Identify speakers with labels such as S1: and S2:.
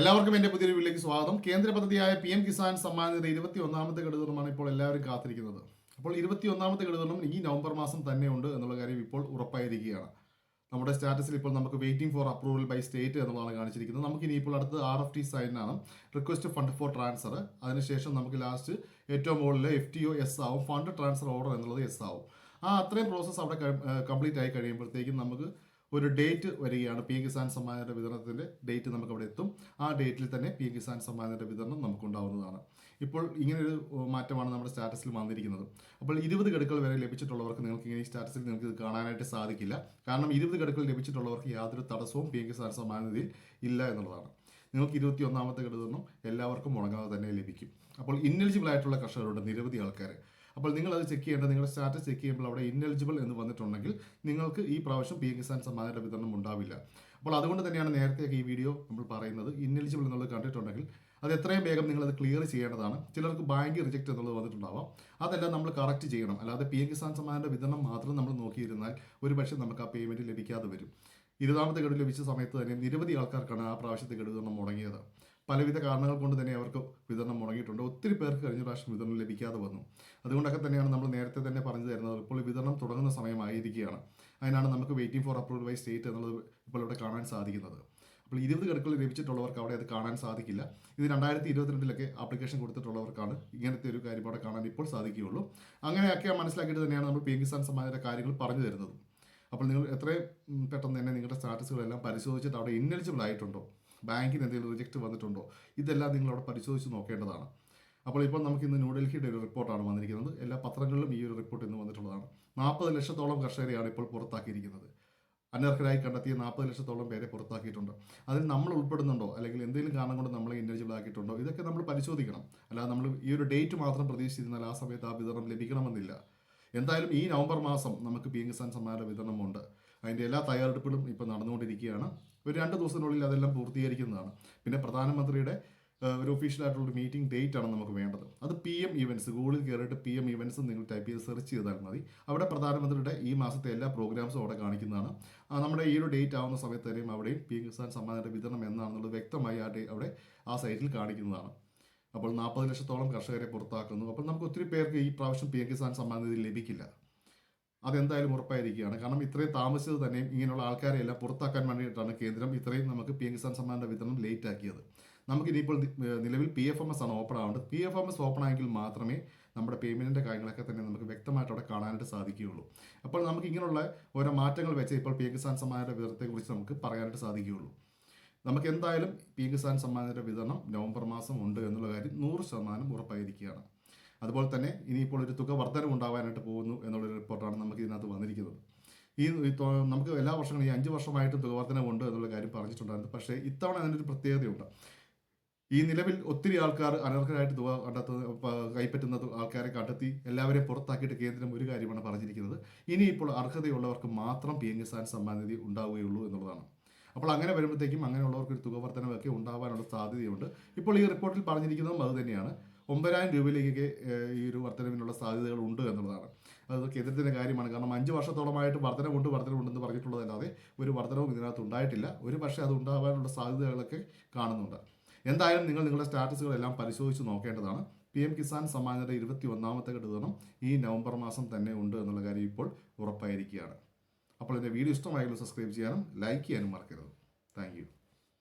S1: എല്ലാവർക്കും എന്റെ പുതിയൊരു വീട്ടിലേക്ക് സ്വാഗതം. കേന്ദ്ര പദ്ധതിയായ പി എം കിസാൻ സമ്മാൻ നിധി ഇരുപത്തി ഒന്നാമത്തെ ഘടകമാണ് ഇപ്പോൾ എല്ലാവരും കാത്തിരിക്കുന്നത്. അപ്പോൾ ഇരുപത്തി ഒന്നാമത്തെ ഘടകം ഈ നവംബർ മാസം തന്നെ ഉണ്ട് എന്നുള്ള കാര്യം ഇപ്പോൾ ഉറപ്പായിരിക്കുകയാണ്. നമ്മുടെ സ്റ്റാറ്റസിൽ ഇപ്പോൾ നമുക്ക് waiting for approval by state എന്നുള്ളതാണ് കാണിച്ചിരിക്കുന്നത്. നമുക്ക് ഇനി ഇപ്പോൾ അടുത്ത് ആർ എഫ് ടി സൈനാണ് റിക്വസ്റ്റ് ഫണ്ട് ഫോർ ട്രാൻസ്ഫർ അതിനുശേഷം നമുക്ക് ലാസ്റ്റ് ഏറ്റവും മുകളിൽ എഫ് ടി ഒ എസ് ആവും. ഫണ്ട് ട്രാൻസ്ഫർ ഓർഡർ എന്നുള്ളത് എസ് ആവും. ആ അത്രയും പ്രോസസ്സ് അവിടെ കംപ്ലീറ്റ് ആയി കഴിയുമ്പോഴത്തേക്കും നമുക്ക് ഒരു ഡേറ്റ് വരികയാണ്. പി എം കിസാൻ സമ്മാനത്തിന്റെ വിതരണത്തിന്റെ ഡേറ്റ് നമുക്ക് അവിടെ എത്തും. ആ ഡേറ്റിൽ തന്നെ പി എം കിസാൻ സമ്മാനത്തിന്റെ വിതരണം നമുക്കുണ്ടാവുന്നതാണ്. ഇപ്പോൾ ഇങ്ങനൊരു മാറ്റമാണ് നമ്മുടെ സ്റ്റാറ്റസിൽ വന്നിരിക്കുന്നത്. അപ്പോൾ ഇരുപത് ഗഡുക്കൾ വരെ ലഭിച്ചിട്ടുള്ളവർക്ക് നിങ്ങൾക്ക് ഇങ്ങനെ ഈ സ്റ്റാറ്റസിൽ നിങ്ങൾക്ക് ഇത് കാണാനായിട്ട് സാധിക്കില്ല. കാരണം ഇരുപത് ഗഡുക്കൾ ലഭിച്ചിട്ടുള്ളവർക്ക് യാതൊരു തടസ്സവും പി എം കിസാൻ സമ്മാനത്തിൽ ഇല്ല എന്നുള്ളതാണ്. നിങ്ങൾക്ക് ഇരുപത്തി ഒന്നാമത്തെ ഘടകം എല്ലാവർക്കും മുടങ്ങാതെ തന്നെ ലഭിക്കും. അപ്പോൾ ഇന്നലിജിബിൾ ആയിട്ടുള്ള കർഷകരുണ്ട് നിരവധി ആൾക്കാർ അപ്പോൾ നിങ്ങൾ അത് ചെക്ക് ചെയ്യേണ്ടത് നിങ്ങളുടെ സ്റ്റാറ്റസ് ചെക്ക് ചെയ്യുമ്പോൾ അവിടെ ഇന്നെലിജിബിൾ എന്ന് വന്നിട്ടുണ്ടെങ്കിൽ നിങ്ങൾക്ക് ഈ പ്രാവശ്യം പി എം കിസാൻ സമ്മാനയുടെ വിതരണം ഉണ്ടാവില്ല. അപ്പോൾ അതുകൊണ്ട് തന്നെയാണ് നേരത്തെയൊക്കെ ഈ വീഡിയോ നമ്മൾ പറയുന്നത്. ഇന്നെലിജിബിൾ എന്നുള്ളത് കണ്ടിട്ടുണ്ടെങ്കിൽ അത് എത്രയും വേഗം നിങ്ങൾ അത് ക്ലിയർ ചെയ്യേണ്ടതാണ്. ചിലർക്ക് ബാങ്ക് റിജക്റ്റ് എന്നുള്ളത് വന്നിട്ടുണ്ടാവാം. അതെല്ലാം നമ്മൾ കറക്റ്റ് ചെയ്യണം. അല്ലാതെ പി എം കിസാൻ സമ്മാനത്തിന്റെ വിതരണം മാത്രം നമ്മൾ നോക്കിയിരുന്നാൽ ഒരു പക്ഷേ നമുക്ക് ആ പേയ്മെന്റ് ലഭിക്കാതെ വരും. ഇരുപതാമത്തെ ഗഡു ലഭിച്ച സമയത്ത് തന്നെ നിരവധി ആൾക്കാർക്കാണ് ആ പ്രാവശ്യത്തെ ഗഡു വിതരണം മുടങ്ങിയത്. പലവിധ കാരണങ്ങൾ കൊണ്ട് തന്നെ അവർക്ക് വിതരണം മുടങ്ങിയിട്ടുണ്ട്. ഒത്തിരി പേർക്ക് കഴിഞ്ഞ പ്രാവശ്യം വിതരണം ലഭിക്കാതെ വന്നു. അതുകൊണ്ടൊക്കെ തന്നെയാണ് നമ്മൾ നേരത്തെ തന്നെ പറഞ്ഞു തരുന്നത്. ഇപ്പോൾ വിതരണം തുടങ്ങുന്ന സമയമായിരിക്കുകയാണ്. അതിനാണ് നമുക്ക് waiting for approval by state എന്നുള്ളത് ഇപ്പോൾ ഇവിടെ കാണാൻ സാധിക്കുന്നത്. അപ്പോൾ ഇരുപത് ഗഡുക്കൾ ലഭിച്ചിട്ടുള്ളവർക്ക് അവിടെ അത് കാണാൻ സാധിക്കില്ല. ഇത് രണ്ടായിരത്തി ഇരുപത്തിരണ്ടിലൊക്കെ ആപ്ലിക്കേഷൻ കൊടുത്തിട്ടുള്ളവർക്കാണ് ഇങ്ങനത്തെ ഒരു കാര്യം അവിടെ കാണാൻ ഇപ്പോൾ സാധിക്കുകയുള്ളൂ. അങ്ങനെയൊക്കെ മനസ്സിലാക്കിയിട്ട് തന്നെയാണ് നമ്മൾ പി എം കിസാൻ സമാജത്തെ കാര്യങ്ങൾ പറഞ്ഞു തരുന്നത്. അപ്പോൾ നിങ്ങൾ എത്രയും പെട്ടെന്ന് തന്നെ നിങ്ങളുടെ സ്റ്റാറ്റസുകളെല്ലാം പരിശോധിച്ചിട്ട് അവിടെ ഇന്നലിജിബിൾ ആയിട്ടുണ്ടോ? ബാങ്കിന് എന്തെങ്കിലും റിജക്റ്റ് വന്നിട്ടുണ്ടോ? ഇതെല്ലാം നിങ്ങൾ അവിടെ പരിശോധിച്ച് നോക്കേണ്ടതാണ്. അപ്പോൾ ഇപ്പോൾ നമുക്ക് ഇന്ന് ന്യൂഡൽഹിയുടെ ഒരു റിപ്പോർട്ടാണ് വന്നിരിക്കുന്നത്. എല്ലാ പത്രങ്ങളിലും ഈ ഒരു റിപ്പോർട്ട് ഇന്ന് വന്നിട്ടുള്ളതാണ്. നാൽപ്പത് ലക്ഷത്തോളം കർഷകരെയാണ് ഇപ്പോൾ പുറത്താക്കിയിരിക്കുന്നത്. അനർഹരായി കണ്ടെത്തിയ നാൽപ്പത് ലക്ഷത്തോളം പേരെ പുറത്താക്കിയിട്ടുണ്ട്. അതിൽ നമ്മൾ ഉൾപ്പെടുന്നുണ്ടോ? അല്ലെങ്കിൽ എന്തെങ്കിലും കാരണം കൊണ്ട് നമ്മളെ ഇൻഡിവിജ്വൽ ആക്കിയിട്ടുണ്ടോ? ഇതൊക്കെ നമ്മൾ പരിശോധിക്കണം. അല്ലാതെ നമ്മൾ ഈ ഒരു ഡേറ്റ് മാത്രം പ്രതീക്ഷിച്ചിരുന്നാൽ ആ സമയത്ത് ആ വിതരണം ലഭിക്കണമെന്നില്ല. എന്തായാലും ഈ നവംബർ മാസം നമുക്ക് പി എം കിസാൻ സമ്മാന വിതരണമുണ്ട്. അതിന്റെ എല്ലാ തയ്യാറെടുപ്പുകളും ഇപ്പോൾ നടന്നുകൊണ്ടിരിക്കുകയാണ്. ഒരു രണ്ട് ദിവസത്തിനുള്ളിൽ അതെല്ലാം പൂർത്തീകരിക്കുന്നതാണ്. പിന്നെ പ്രധാനമന്ത്രിയുടെ ഒരു ഒഫീഷ്യലായിട്ടുള്ള മീറ്റിംഗ് ഡേറ്റ് ആണ് നമുക്ക് വേണ്ടത്. അത് പി എം ഇവന്റ്സ് ഗൂഗിളിൽ കയറിയിട്ട് പി എം ഇവന്റ്സ് നിങ്ങൾ ടൈപ്പ് ചെയ്ത് സെർച്ച് ചെയ്താൽ മതി. അവിടെ പ്രധാനമന്ത്രിയുടെ ഈ മാസത്തെ എല്ലാ പ്രോഗ്രാംസും അവിടെ കാണിക്കുന്നതാണ്. നമ്മുടെ ഈ ഒരു ഡേറ്റ് ആവുന്ന സമയത്ത് തന്നെയും അവിടെയും പി എം കിസാൻ സമ്മാനത്തിന്റെ വിതരണം എന്നാണെന്നുള്ളത് വ്യക്തമായി ആ ഡേ അവിടെ ആ സൈറ്റിൽ കാണിക്കുന്നതാണ്. അപ്പോൾ നാൽപ്പത് ലക്ഷത്തോളം കർഷകരെ പുറത്താക്കുന്നു. അപ്പോൾ നമുക്ക് ഒത്തിരി പേർക്ക് ഈ പ്രാവശ്യം പി എം കിസാൻ സമ്മാനം ലഭിക്കില്ല. അതെന്തായാലും ഉറപ്പായിരിക്കുകയാണ്. കാരണം ഇത്രയും താമസിച്ചത് തന്നെയും ഇങ്ങനെയുള്ള ആൾക്കാരെ എല്ലാം പുറത്താക്കാൻ വേണ്ടിയിട്ടാണ് കേന്ദ്രം ഇത്രയും നമുക്ക് പി എം കിസാൻ സമ്മാന്റെ വിതരണം ലേറ്റ് ആക്കിയത്. നമുക്ക് ഇനിയിപ്പോൾ നിലവിൽ പി എഫ് എം എസ് ആണ് open ആവേണ്ടത് P F M S open ആയെങ്കിൽ മാത്രമേ നമ്മുടെ പേയ്മെന്റിന്റെ കാര്യങ്ങളൊക്കെ തന്നെ നമുക്ക് വ്യക്തമായിട്ട് അവിടെ കാണാനായിട്ട് സാധിക്കുകയുള്ളൂ. അപ്പോൾ നമുക്ക് ഇങ്ങനെയുള്ള ഓരോ മാറ്റങ്ങൾ വെച്ച് ഇപ്പോൾ പി എം കിസാൻ സമ്മാനയുടെ വിതരണത്തെക്കുറിച്ച് നമുക്ക് പറയാനായിട്ട് സാധിക്കുകയുള്ളൂ. നമുക്ക് എന്തായാലും പി എം കിസാൻ സമ്മാനത്തിന്റെ വിതരണം നവംബർ മാസം ഉണ്ട് എന്നുള്ള കാര്യം നൂറ് ശതമാനം ഉറപ്പായിരിക്കുകയാണ്. അതുപോലെ തന്നെ ഇനിയിപ്പോൾ ഒരു തുക വർധനം ഉണ്ടാവാനായിട്ട് പോകുന്നു എന്നുള്ളൊരു റിപ്പോർട്ടാണ് നമുക്ക് ഇതിനകത്ത് വന്നിരിക്കുന്നത്. ഈ നമുക്ക് എല്ലാ വർഷങ്ങളും ഈ അഞ്ച് വർഷമായിട്ടും തുക വർധനമുണ്ട് എന്നുള്ള കാര്യം പറഞ്ഞിട്ടുണ്ടായിരുന്നു. പക്ഷേ ഇത്തവണ അതിനൊരു പ്രത്യേകതയുണ്ട്. ഈ നിലവിൽ ഒത്തിരി ആൾക്കാർ അനർഹരായിട്ട് തുക കണ്ടെത്തുന്ന കൈപ്പറ്റുന്ന ആൾക്കാരെ കണ്ടെത്തി എല്ലാവരെയും പുറത്താക്കിയിട്ട് കേന്ദ്രം ഒരു കാര്യമാണ് പറഞ്ഞിരിക്കുന്നത്. ഇനിയിപ്പോൾ അർഹതയുള്ളവർക്ക് മാത്രം പി എം കിസാൻ സമ്മാൻ നിധി ഉണ്ടാവുകയുള്ളൂ എന്നുള്ളതാണ്. അപ്പോൾ അങ്ങനെ വരുമ്പോഴത്തേക്കും അങ്ങനെയുള്ളവർക്ക് ഒരു തുക വർധനമൊക്കെ ഉണ്ടാവാനുള്ള സാധ്യതയുണ്ട്. ഇപ്പോൾ ഈ റിപ്പോർട്ടിൽ പറഞ്ഞിരിക്കുന്നതും അത് തന്നെയാണ്. ഒമ്പതിനായിരം രൂപയിലേക്ക് ഈ ഒരു വർധനവിനുള്ള സാധ്യതകൾ ഉണ്ട് എന്നുള്ളതാണ്. അത് കേന്ദ്രത്തിന്റെ കാര്യമാണ്. കാരണം അഞ്ച് വർഷത്തോളമായിട്ട് വർധനമുണ്ട് വർധനമുണ്ടെന്ന് പറഞ്ഞിട്ടുള്ളതല്ലാതെ ഒരു വർധനവും ഇതിനകത്ത് ഉണ്ടായിട്ടില്ല. ഒരു പക്ഷേ അത് ഉണ്ടാകാനുള്ള സാധ്യതകളൊക്കെ കാണുന്നുണ്ട്. എന്തായാലും നിങ്ങൾ നിങ്ങളുടെ സ്റ്റാറ്റസുകളെല്ലാം പരിശോധിച്ച് നോക്കേണ്ടതാണ്. പി എം കിസാൻ സമ്മാനയുടെ ഇരുപത്തി ഒന്നാമത്തെ ഘടകം ഈ നവംബർ മാസം തന്നെ ഉണ്ട് എന്നുള്ള കാര്യം ഇപ്പോൾ ഉറപ്പായിരിക്കുകയാണ്. അപ്പോൾ എന്റെ വീഡിയോ ഇഷ്ടമായെങ്കിൽ സബ്സ്ക്രൈബ് ചെയ്യാനും ലൈക്ക് ചെയ്യാനും മറക്കരുത്. താങ്ക്